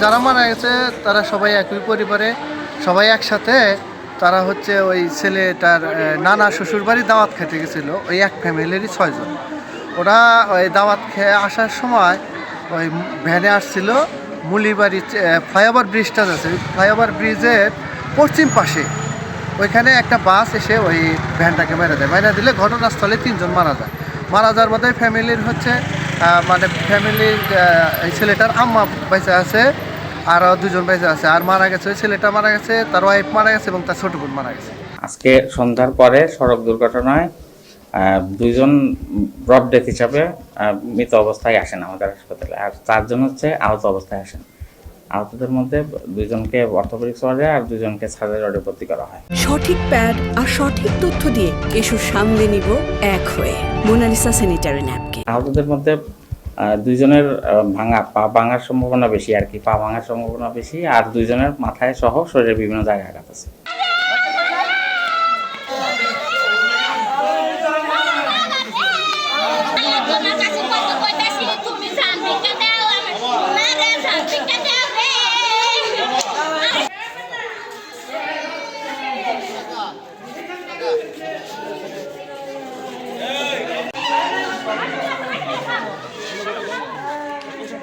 যারা মারা গেছে, তারা সবাই একই পরিবারে, সবাই একসাথে। তারা হচ্ছে ওই ছেলেটার নানা শ্বশুর বাড়ি দাওয়াত খেতে গেছিল, ওই এক ফ্যামিলিরই ছয়জন। ওরা ওই দাওয়াত খেয়ে আসার সময় ওই ভ্যানে আসছিল মুলিবাড়ি ফ্লাইওভার ব্রিজটা আছে। ফ্লাইওভার ব্রিজের পশ্চিম পাশে। ওইখানে একটা বাস এসে ওই ভ্যানটাকে মেরে দেয়। মেরে দিলে ঘটনাস্থলে তিনজন মারা যায়। মারা যাওয়ার মধ্যে ফ্যামিলির হচ্ছে মানে ফ্যামিলির এই ছেলেটার আম্মা বেঁচে আছে, আর দুজন বেঁচে আছে। আর মারা গেছে, ওই ছেলেটা মারা গেছে, তার ওয়াইফ মারা গেছে এবং তার ছোট বোন মারা গেছে। আজকে সন্ধ্যার পরে সড়ক দুর্ঘটনায় দুইজন ব্রড ডেথ হিসাবে মৃত অবস্থায় আসেন আমাদের হাসপাতালে। আর চারজন হচ্ছে আহত অবস্থায় আসেন। আহতদের মধ্যে দুইজনকে অর্থোপেডিক্স ওয়ার্ডে আর দুইজনকে সার্জারি ওয়ার্ডে ভর্তি করা হয়। সঠিক প্যাড আর সঠিক তথ্য দিয়ে এসব সামলে নিব এক হয়ে। মোনালিসা স্যানিটারি ন্যাপকিন আহতদের মধ্যে দুইজনের ভাঙা পা ভাঙার সম্ভাবনা বেশি আর কি। পা ভাঙার সম্ভাবনা বেশি আর দুইজনের মাথায় সহ শরীরের বিভিন্ন জায়গায় আঘাত আছে।